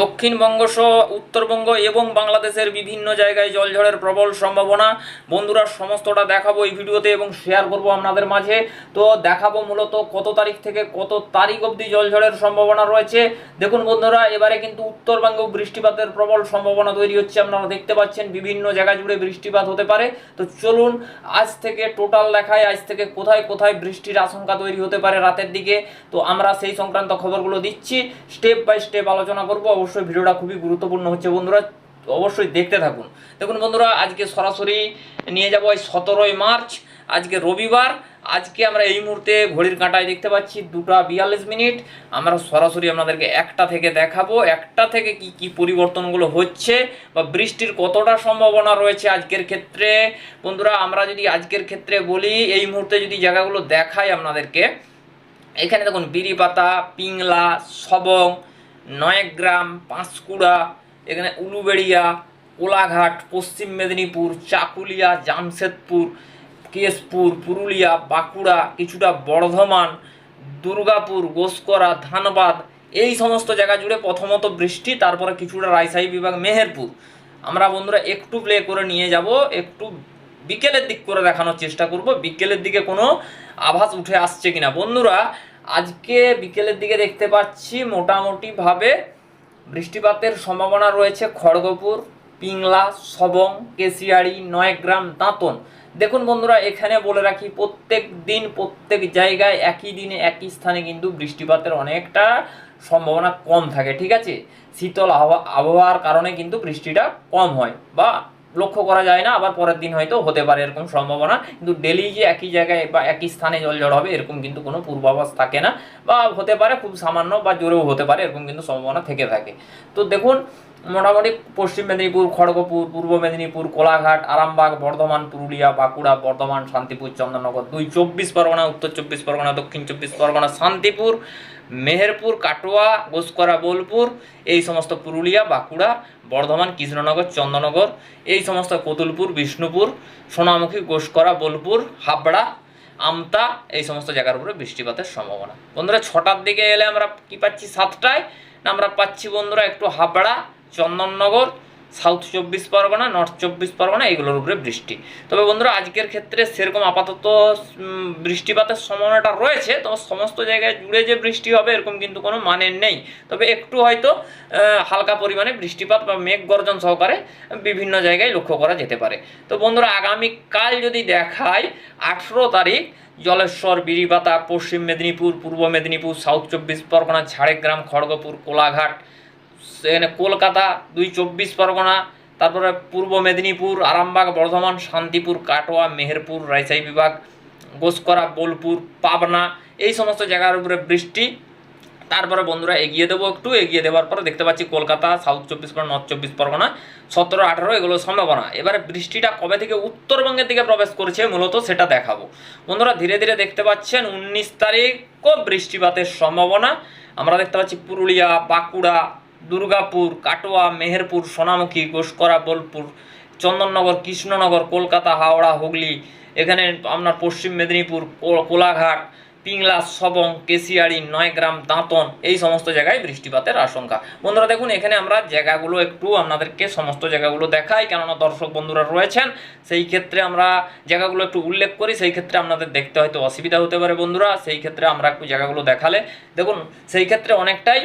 দক্ষিণবঙ্গ সহ উত্তরবঙ্গ এবং বাংলাদেশের বিভিন্ন জায়গায় জলঝড়ের প্রবল সম্ভাবনা। বন্ধুরা, সমস্তটা দেখাবো এই ভিডিওতে এবং শেয়ার করব আপনাদের মাঝে। তো দেখাবো মূলত কত তারিখ থেকে কত তারিখ অবধি জলঝড়ের সম্ভাবনা রয়েছে। দেখুন বন্ধুরা, এবারে কিন্তু উত্তরবঙ্গেও বৃষ্টিপাতের প্রবল সম্ভাবনা তৈরি হচ্ছে। আপনারা দেখতে পাচ্ছেন বিভিন্ন জায়গা জুড়ে বৃষ্টিপাত হতে পারে। তো চলুন, আজ থেকে টোটাল দেখায় আজ থেকে কোথায় কোথায় বৃষ্টির আশঙ্কা তৈরি হতে পারে রাতের দিকে। তো আমরা সেই সংক্রান্ত খবরগুলো দিচ্ছি। স্টেপ বাই স্টেপ আলোচনা করব। অবশ্যই ভিডিওটা খুবই গুরুত্বপূর্ণ হচ্ছে বন্ধুরা, অবশ্যই দেখতে থাকুন। দেখুন বন্ধুরা, আজকে সরাসরি নিয়ে যাব এই সতেরোই মার্চ, আজকে রবিবার, আজকে আমরা এই মুহূর্তে ঘড়ির কাঁটায় দেখতে পাচ্ছি দুটা বিয়াল্লিশ মিনিট। আমরা সরাসরি আপনাদেরকে একটা থেকে দেখাবো, একটা থেকে কি কি পরিবর্তনগুলো হচ্ছে বা বৃষ্টির কতটা সম্ভাবনা রয়েছে আজকের ক্ষেত্রে। বন্ধুরা, আমরা যদি আজকের ক্ষেত্রে বলি, এই মুহূর্তে যদি জায়গাগুলো দেখাই আপনাদেরকে, এখানে দেখুন বিরিপাতা পিংলা, সবং নয়গ্রাম পাঁশকুড়া, এখানে উলুবেড়িয়া, কোলাঘাট, পশ্চিম মেদিনীপুর, চাকুলিয়া, জামশেদপুর, কেশপুর, পুরুলিয়া, বাঁকুড়া, কিছুটা বর্ধমান, দুর্গাপুর, গোসকরা, ধানবাদ, এই সমস্ত জায়গা জুড়ে প্রথমত বৃষ্টি, তারপরে কিছুটা রাজশাহী বিভাগ, মেহেরপুর। আমরা বন্ধুরা একটু প্লে করে নিয়ে যাব, একটু বিকেলের দিক করে দেখানোর চেষ্টা করব, বিকেলের দিকে কোনো আভাস উঠে আসছে কিনা। বন্ধুরা আজকে বিকেলের দিকে দেখতে পাচ্ছি মোটামুটিভাবে বৃষ্টিপাতের সম্ভাবনা রয়েছে খড়গপুর, পিংলা, সবং, কেশিয়াড়ি, নয়গ্রাম, দাঁতন। দেখুন বন্ধুরা, এখানে বলে রাখি, প্রত্যেক দিন, প্রত্যেক জায়গায় একই দিনে একই স্থানে কিন্তু বৃষ্টিপাতের অনেকটা সম্ভাবনা কম থাকে, ঠিক আছে? শীতল আবহাওয়া আবহাওয়ার কারণে কিন্তু বৃষ্টিটা কম হয়, বা লক্ষ্য করা যায় না, আবার পরের দিন হয়তো হতে পারে এরকম সম্ভাবনা। কিন্তু ডেলি যে একই জায়গায় বা একই স্থানে জল জড় হবে, এরকম কিন্তু কোনো পূর্বাভাস থাকে না। বা হতে পারে খুব সামান্য বা জোরেও হতে পারে, এরকম কিন্তু সম্ভাবনা থেকে থাকে। তো দেখুন মোটামুটি পশ্চিম মেদিনীপুর, খড়গপুর, পূর্ব মেদিনীপুর, কোলাঘাট, আরামবাগ, বর্ধমান, পুরুলিয়া, বাঁকুড়া, বর্ধমান, শান্তিপুর, চন্দননগর। দুই চব্বিশ পরগনা, উত্তর চব্বিশ পরগনা, দক্ষিণ চব্বিশ পরগনা, শান্তিপুর, মেহেরপুর, কাটোয়া গোসকরা বোলপুর, এই সমস্ত পুরুলিয়া, বাঁকুড়া, বর্ধমান, কৃষ্ণনগর, চন্দননগর, এই সমস্ত কতুলপুর, বিষ্ণুপুর, সোনামুখী গোসকরা বোলপুর, হাবড়া, আমতা, এই সমস্ত জায়গার উপরে বৃষ্টিপাতের সম্ভাবনা। বন্ধুরা, ছটার দিকে এলে আমরা কি পাচ্ছি? সাতটায়? না, আমরা পাচ্ছি বন্ধুরা একটু হাবড়া চন্দননগর সাউথ চব্বিশ পরগনা নর্থ চব্বিশ পরগনা, এগুলোর উপরে বৃষ্টি। তবে বন্ধুরা, আজকের ক্ষেত্রে সেরকম আপাতত বৃষ্টিপাতের সম্ভাবনাটা রয়েছে, তো সমস্ত জায়গায় জুড়ে যে বৃষ্টি হবে, এরকম কিন্তু কোনো মানে নেই। তবে একটু হয়তো হালকা পরিমাণে বৃষ্টিপাত বা মেঘ গর্জন সহকারে বিভিন্ন জায়গায় লক্ষ্য করা যেতে পারে। তো বন্ধুরা, আগামীকাল যদি দেখায় আঠেরো তারিখ, জলেশ্বর বিরিপাতা পশ্চিম মেদিনীপুর, পূর্ব মেদিনীপুর সাউথ চব্বিশ পরগনা, ঝাড়গ্রাম, খড়গপুর, কোলাঘাট সেখানে কলকাতা, দুই চব্বিশ পরগনা, তারপরে পূর্ব মেদিনীপুর, আরামবাগ, বর্ধমান, শান্তিপুর, কাটোয়া, মেহেরপুর, রাজশাহী বিভাগ, গোসকরা, বোলপুর, পাবনা, এই সমস্ত জায়গার উপরে বৃষ্টি। তারপরে বন্ধুরা এগিয়ে দেবো একটু, এগিয়ে দেওয়ার পরে দেখতে পাচ্ছি কলকাতা, সাউথ চব্বিশ পরগনা, নর্থ চব্বিশ পরগনা, সতেরো, আঠারো, এগুলো সম্ভাবনা। এবারে বৃষ্টিটা কবে থেকে উত্তরবঙ্গের দিকে প্রবেশ করেছে মূলত সেটা দেখাবো। বন্ধুরা ধীরে ধীরে দেখতে পাচ্ছেন উনিশ তারিখও বৃষ্টিপাতের সম্ভাবনা। আমরা দেখতে পাচ্ছি পুরুলিয়া, বাঁকুড়া দুর্গাপুর, কাটোয়া, মেহেরপুর, সোনামুখী গোসকরা বোলপুর চন্দননগর, কৃষ্ণনগর, কলকাতা, হাওড়া, হুগলি, এখানে আপনার পশ্চিম মেদিনীপুর কোলাঘাট পিংলা সবং কেশিয়াড়ি নয়গ্রাম দাঁতন, এই সমস্ত জায়গায় বৃষ্টিপাতের আশঙ্কা। বন্ধুরা দেখুন, এখানে আমরা জায়গাগুলো একটু আপনাদেরকে সমস্ত জায়গাগুলো দেখাই। কেননা দর্শক বন্ধুরা রয়েছেন, সেই ক্ষেত্রে আমরা জায়গাগুলো একটু উল্লেখ করি। সেই ক্ষেত্রে আপনাদের দেখতে হয়তো অসুবিধা হতে পারে বন্ধুরা। সেই ক্ষেত্রে আমরা একটু জায়গাগুলো দেখালে, দেখুন, সেই ক্ষেত্রে অনেকটাই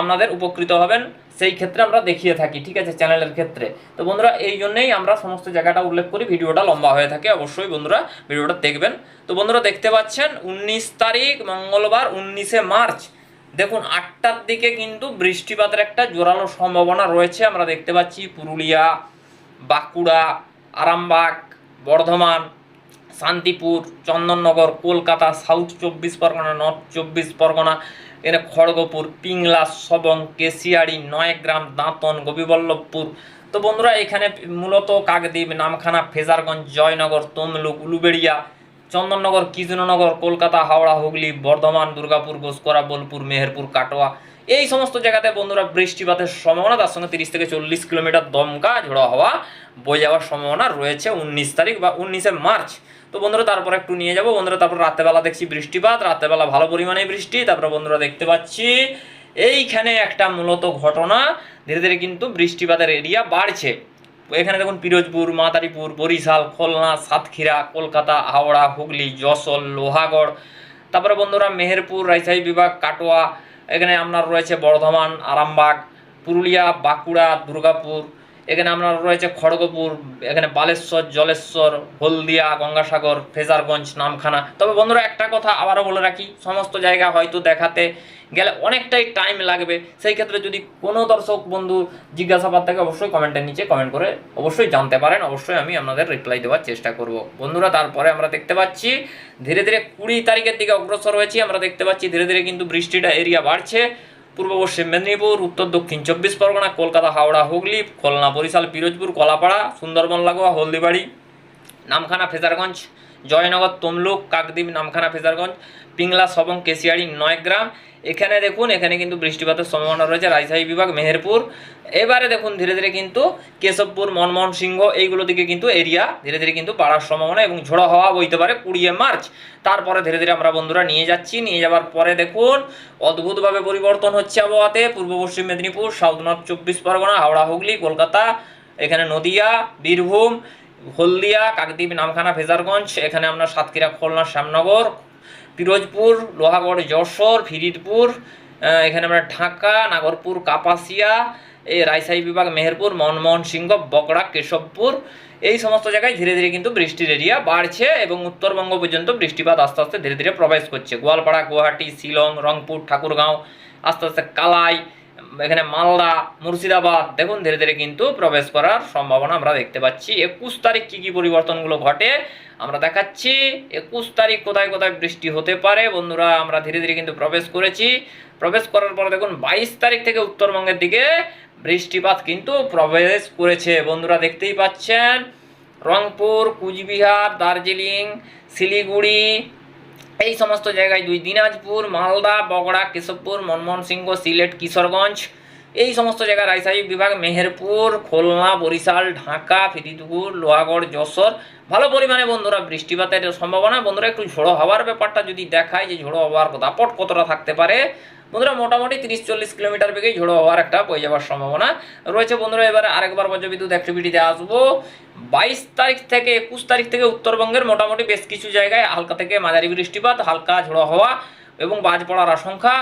আপনাদের উপকৃত হবেন। সেই ক্ষেত্রে আমরা দেখিয়ে থাকি, ঠিক আছে, চ্যানেলের ক্ষেত্রে। তো বন্ধুরা, এই জন্যেই আমরা সমস্ত জায়গাটা উল্লেখ করি, ভিডিওটা লম্বা হয়ে থাকে, অবশ্যই বন্ধুরা ভিডিওটা দেখবেন। তো বন্ধুরা, দেখতে পাচ্ছেন, উনিশ তারিখ, মঙ্গলবার, উনিশে মার্চ। দেখুন, আটটার দিকে কিন্তু বৃষ্টিপাতের একটা জোরালো সম্ভাবনা রয়েছে। আমরা দেখতে পাচ্ছি পুরুলিয়া, বাঁকুড়া, আরামবাগ, বর্ধমান শান্তিপুর, চন্দননগর, কলকাতা, সাউথ চব্বিশ পরগনা, নর্থ চব্বিশ পরগনা এখানে খড়গপুর, পিংলা, সবং, কেশিয়াড়ি, নয়গ্রাম, দাঁতন, গোপীবল্লভপুর। তো বন্ধুরা, এখানে মূলত কাকদ্বীপ, নামখানা, ফেজারগঞ্জ, জয়নগর, তমলুক, উলুবেড়িয়া, চন্দননগর, কৃষ্ণনগর, কলকাতা, হাওড়া, হুগলি, বর্ধমান, দুর্গাপুর গোসকরা বোলপুর, মেহেরপুর, কাটোয়া এই সমস্ত জায়গাতে বন্ধুরা বৃষ্টিপাতের সম্ভাবনা, তার সঙ্গে তিরিশ থেকে চল্লিশ কিলোমিটার দমকা, ঝোড়ো হওয়া বয়ে যাওয়ার সম্ভাবনা রয়েছে উনিশ তারিখ বা উনিশে মার্চ। তো বন্ধুরা, তারপর একটু নিয়ে যাব। বন্ধুরা, তারপর রাত্রেবেলা দেখছি বৃষ্টিপাত, রাত্রেবেলা ভালো পরিমাণে বৃষ্টি। তারপরে বন্ধুরা দেখতে পাচ্ছি, এইখানে একটা মূলত ঘটনা। ধীরে ধীরে কিন্তু বৃষ্টিপাতের এরিয়া বাড়ছে। এখানে দেখুন, পিরোজপুর মাতারিপুর বরিশাল, খুলনা, সাতক্ষীরা, কলকাতা, হাওড়া, হুগলি, যশোর, লোহাগড়। তারপরে বন্ধুরা, মেহেরপুর, রাজশাহী বিভাগ, কাটোয়া এখানে আপনার রয়েছে বর্ধমান আরামবাগ পুরুলিয়া বাঁকুড়া দুর্গাপুর এখানে আপনার রয়েছে খড়গপুর, এখানে বালেশ্বর, জলেশ্বর, হলদিয়া, গঙ্গাসাগর, ফেজারগঞ্জ, নামখানা। তবে বন্ধুরা একটা কথা আবারও বলে রাখি, সমস্ত জায়গা হয়তো দেখাতে গেলে অনেকটাই টাইম লাগবে। সেই ক্ষেত্রে যদি কোনো দর্শক বন্ধু জিজ্ঞাসাবাদ থাকে, অবশ্যই কমেন্টের নিচে কমেন্ট করে অবশ্যই জানতে পারেন। অবশ্যই আমি আপনাদের রিপ্লাই দেওয়ার চেষ্টা করব। বন্ধুরা, তারপরে আমরা দেখতে পাচ্ছি, ধীরে ধীরে কুড়ি তারিখের দিকে অগ্রসর হয়েছি। আমরা দেখতে পাচ্ছি, ধীরে ধীরে কিন্তু বৃষ্টিটা এরিয়া বাড়ছে। পূর্ব পশ্চিম মেদিনীপুর, উত্তর দক্ষিণ চব্বিশ পরগনা, কলকাতা, হাওড়া, হুগলি, খুলনা, বরিশাল, পিরোজপুর কলাপাড়া সুন্দরবন, লাগোয়া, হলদিবাড়ি, নামখানা, ফেজারগঞ্জ জয়নগর তমলুক, কাকদ্বীপ, নামখানা, ফেজারগঞ্জ, পিংলা, সবং, কেশিয়াড়ি, নয়গ্রাম। এখানে দেখুন, এখানে কিন্তু বৃষ্টিপাতের সম্ভাবনা রয়েছে, রাজশাহী বিভাগ, মেহেরপুর। এবারে দেখুন, ধীরে ধীরে কিন্তু কেশবপুর, মনমোহন সিংহ, এইগুলো দিকে কিন্তু এরিয়া, ধীরে ধীরে কিন্তু বাড়ার সম্ভাবনা এবং ঝোড়ো হওয়া বইতে পারে কুড়িয়ে মার্চ। তারপরে ধীরে ধীরে আমরা বন্ধুরা নিয়ে যাচ্ছি, নিয়ে যাওয়ার পরে দেখুন, অদ্ভুতভাবে পরিবর্তন হচ্ছে আবহাওয়াতে, পূর্ব পশ্চিম মেদিনীপুর, সাউথ নর্থ চব্বিশ পরগনা, হাওড়া, হুগলি, কলকাতা, এখানে নদিয়া, বীরভূম হলদিয়া, কাকদ্বীপ, নামখানা ফেজারগঞ্জ এখানে আমরা সাতক্ষীরা, খুলনা, শ্যামনগর, পিরোজপুর, লোহাগড়, যশোর, ফিরিদপুর এখানে আমরা ঢাকা, নাগরপুর, কাপাসিয়া, এই রাজশাহী বিভাগ, মেহেরপুর, মনমোহন সিংহ বগড়া কেশবপুর, এই সমস্ত জায়গায় ধীরে ধীরে কিন্তু বৃষ্টির এরিয়া বাড়ছে এবং উত্তরবঙ্গ পর্যন্ত বৃষ্টিপাত আস্তে আস্তে ধীরে ধীরে প্রবেশ করছে। গোয়ালপাড়া, গুয়াহাটি, শিলং, রংপুর, ঠাকুরগাঁও, আস্তে আস্তে কালাই এখানে মালদা, মুর্শিদাবাদ, দেখুন ধীরে ধীরে কিন্তু প্রবেশ করার সম্ভাবনা আমরা দেখতে পাচ্ছি। একুশ তারিখ কী কী পরিবর্তনগুলো ঘটে, আমরা দেখাচ্ছি। একুশ তারিখ কোথায় কোথায় বৃষ্টি হতে পারে, বন্ধুরা, আমরা ধীরে ধীরে কিন্তু প্রবেশ করেছি। প্রবেশ করার পরে দেখুন, বাইশ তারিখ থেকে উত্তরবঙ্গের দিকে বৃষ্টিপাত কিন্তু প্রবেশ করেছে। বন্ধুরা, দেখতেই পাচ্ছেন, রংপুর, কুচবিহার, দার্জিলিং, শিলিগুড়ি এই সমস্ত জায়গায় দুই দিনাজপুর, মালদা, বগড়া, কেশবপুর মনমোহন সিংহ সিলেট, কিশোরগঞ্জ, এই সমস্ত জায়গায় রাজশাহী বিভাগ, মেহেরপুর, খুলনা, বরিশাল, ঢাকা, ফিরিদপুর, লোহাগড়, যশোর। ভালো পরিমাণে বন্ধুরা বৃষ্টিপাতের সম্ভাবনা। বন্ধুরা, একটু ঝোড়ো হওয়ার ব্যাপারটা যদি দেখায় যে ঝোড়ো হওয়ার দাপট কতটা থাকতে পারে? বন্ধুরা, মোটামুটি তিরিশ চল্লিশ কিলোমিটার বেগেই ঝোড়ো হওয়ার একটা বয়ে যাওয়ার সম্ভাবনা রয়েছে। বন্ধুরা, এবারে আরেকবার বজ্রবিদ্যুৎ অ্যাক্টিভিটিতে আসব। বাইশ তারিখ থেকে একুশ তারিখ থেকে উত্তরবঙ্গের মোটামুটি বেশ কিছু জায়গায় হালকা থেকে মাঝারি বৃষ্টিপাত, হালকা ঝোড়ো হওয়া এবং বাজ পড়ার আশঙ্কা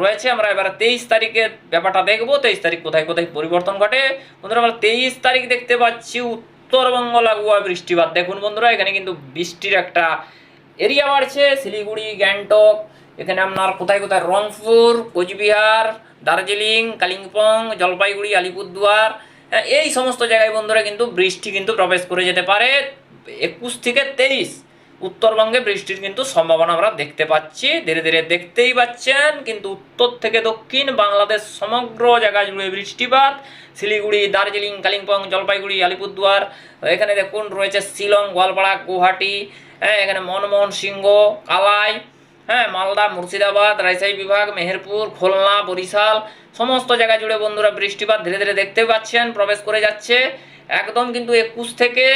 রয়েছে। আমরা এবারে তেইশ তারিখের ব্যাপারটা দেখব। তেইশ তারিখ কোথায় কোথায় পরিবর্তন ঘটে? বন্ধুরা, আমরা তেইশ তারিখ দেখতে পাচ্ছি উত্তরবঙ্গ লাগুয়া বৃষ্টিপাত। দেখুন বন্ধুরা, এখানে কিন্তু বৃষ্টির একটা এরিয়া বাড়ছে। শিলিগুড়ি, গ্যাংটক এখানে আপনার কোথায় কোথায়? রংপুর কোচবিহার দার্জিলিং কালিম্পং জলপাইগুড়ি আলিপুরদুয়ার হ্যাঁ, এই সমস্ত জায়গায় বন্ধুরা কিন্তু বৃষ্টি কিন্তু প্রবেশ করে যেতে পারে। একুশ থেকে তেইশ উত্তরবঙ্গে বৃষ্টির কিন্তু সম্ভাবনা আমরা দেখতে পাচ্ছি। ধীরে ধীরে দেখতেই পাচ্ছেন কিন্তু উত্তর থেকে দক্ষিণ বাংলাদেশ সমগ্র জায়গা জুড়ে বৃষ্টিপাত। শিলিগুড়ি দার্জিলিং কালিম্পং জলপাইগুড়ি আলিপুরদুয়ার এখানে দেখুন রয়েছে শিলং গোয়ালপাড়া গুয়াহাটি হ্যাঁ এখানে মনমোহন সিংহ কালাই হ্যাঁ মালদা, মুর্শিদাবাদ, রাজশাহী বিভাগ, মেহেরপুর, খুলনা, বরিশাল, সমস্ত জায়গা জুড়ে বন্ধুরা বৃষ্টিপাত ধীরে ধীরে দেখতে পাচ্ছেন, প্রবেশ করে যাচ্ছে। একদম কিন্তু একুশ থেকে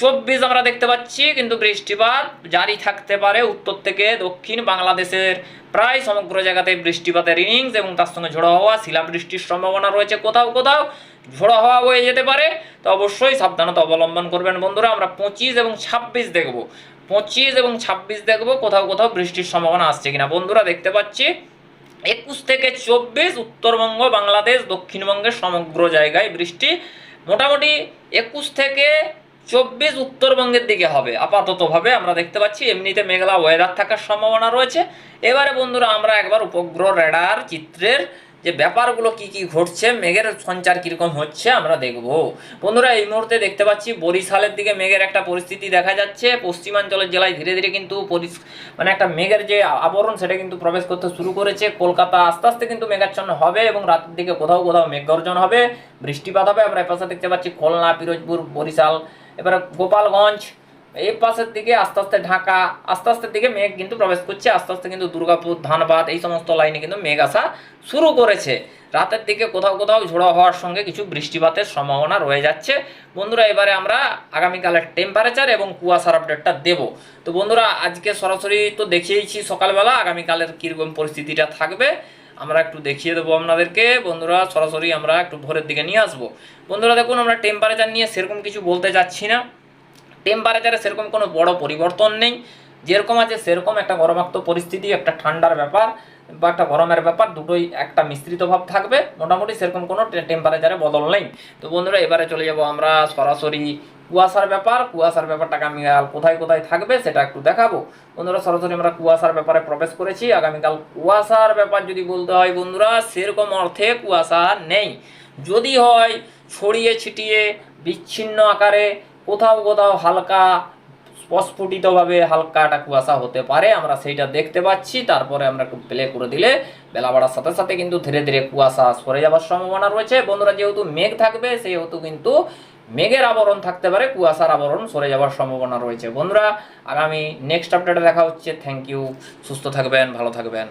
চব্বিশ আমরা দেখতে পাচ্ছি, কিন্তু বৃষ্টিপাত জারি থাকতে পারে উত্তর থেকে দক্ষিণ বাংলাদেশের। প্রায় সমগ্র জায়গাতে বৃষ্টিপাতের ইনিংস এবং তার সঙ্গে ঝোড়ো হওয়া, শিলাবৃষ্টির সম্ভাবনা রয়েছে। কোথাও কোথাও ঝোড়ো হওয়া বয়ে যেতে পারে, তো অবশ্যই সাবধানতা অবলম্বন করবেন বন্ধুরা। আমরা পঁচিশ এবং ছাব্বিশ দেখব। পঁচিশ এবং ছাব্বিশ দেখব, কোথাও কোথাও বৃষ্টির সম্ভাবনা আসছে কিনা। বন্ধুরা, দেখতে পাচ্ছি, একুশ থেকে চব্বিশ উত্তরবঙ্গ, বাংলাদেশ, দক্ষিণবঙ্গের সমগ্র জায়গায় বৃষ্টি। মোটামুটি একুশ থেকে চব্বিশ উত্তরবঙ্গের দিকে হবে, আপাততভাবে আমরা দেখতে পাচ্ছি, এমনিতে মেঘলা ওয়েদার থাকার সম্ভাবনা রয়েছে। এবারে বন্ধুরা, আমরা একবার উপগ্রহ রেডার চিত্রের যে ব্যাপারগুলো কি কি ঘটছে, মেঘের সঞ্চার কীরকম হচ্ছে আমরা দেখব। বন্ধুরা, এই মুহূর্তে দেখতে পাচ্ছি বরিশালের দিকে মেঘের একটা পরিস্থিতি দেখা যাচ্ছে। পশ্চিমাঞ্চলের জেলায় ধীরে ধীরে কিন্তু মানে একটা মেঘের যে আবরণ সেটা কিন্তু প্রবেশ করতে শুরু করেছে। কলকাতা আস্তে আস্তে কিন্তু মেঘাচ্ছন্ন হবে এবং রাতের দিকে কোথাও কোথাও মেঘ গর্জন হবে, বৃষ্টিপাত হবে। আমরা এপাশে দেখতে পাচ্ছি খুলনা, পিরোজপুর, বরিশাল, এবারে গোপালগঞ্জ এই পাশের দিকে আস্তে আস্তে ঢাকা, আস্তে আস্তে দিকে মেঘ কিন্তু প্রবেশ করছে, আস্তে আস্তে কিন্তু দুর্গাপুর, ধানবাদ এই সমস্ত লাইনে কিন্তু মেঘ আসা শুরু করেছে। রাতের দিকে কোথাও কোথাও ঝোড়ো হওয়ার সঙ্গে কিছু বৃষ্টিপাতের সম্ভাবনা রয়ে যাচ্ছে। বন্ধুরা, এবারে আমরা আগামীকালের টেম্পারেচার এবং কুয়াশার আপডেটটা দেব। তো বন্ধুরা, আজকে সরাসরি তো দেখিয়েছি সকালবেলা, আগামীকালের কীরকম পরিস্থিতিটা থাকবে, আমরা একটু দেখিয়ে দেবো আপনাদেরকে। বন্ধুরা, সরাসরি আমরা একটু ভোরের দিকে নিয়ে আসব। বন্ধুরা, দেখুন, আমরা টেম্পারেচার নিয়ে সেরকম কিছু বলতে যাচ্ছি না। টেম্পারেচারে সেরকম কোনো বড় পরিবর্তন নেই। যেরকম আছে সেরকম একটা গরমাক্ত পরিস্থিতি, একটা ঠান্ডার ব্যাপার বা একটা গরমের ব্যাপার, দুটোই একটা মিশ্রিত ভাব থাকবে। মোটামুটি সেরকম কোনো টেম্পারেচারে বদল নেই। তো বন্ধুরা, এবারে চলে যাব আমরা সরাসরি কুয়াশার ব্যাপার। কুয়াশার ব্যাপারটা আগামীকাল কোথায় কোথায় থাকবে সেটা একটু দেখাবো। বন্ধুরা, সরাসরি আমরা কুয়াশার ব্যাপারে প্রবেশ করেছি। আগামীকাল কুয়াশার ব্যাপার যদি বলতে হয় বন্ধুরা, সেরকম অর্থে কুয়াশা নেই। যদি হয় ছড়িয়ে ছিটিয়ে বিচ্ছিন্ন আকারে কোথাও কোথাও হালকা স্পস্ফুটিতভাবে হালকা একটা কুয়াশা হতে পারে, আমরা সেইটা দেখতে পাচ্ছি। তারপরে আমরা একটু প্লে করে দিলে বেলা বাড়ার সাথে সাথে কিন্তু ধীরে ধীরে কুয়াশা সরে যাওয়ার সম্ভাবনা রয়েছে। বন্ধুরা, যেহেতু মেঘ থাকবে, সেহেতু কিন্তু মেঘের আবরণ থাকতে পারে, কুয়াশার আবরণ সরে যাওয়ার সম্ভাবনা রয়েছে। বন্ধুরা, আগামী নেক্সট আপডেটে দেখা হচ্ছে। থ্যাংক ইউ সুস্থ থাকবেন, ভালো থাকবেন।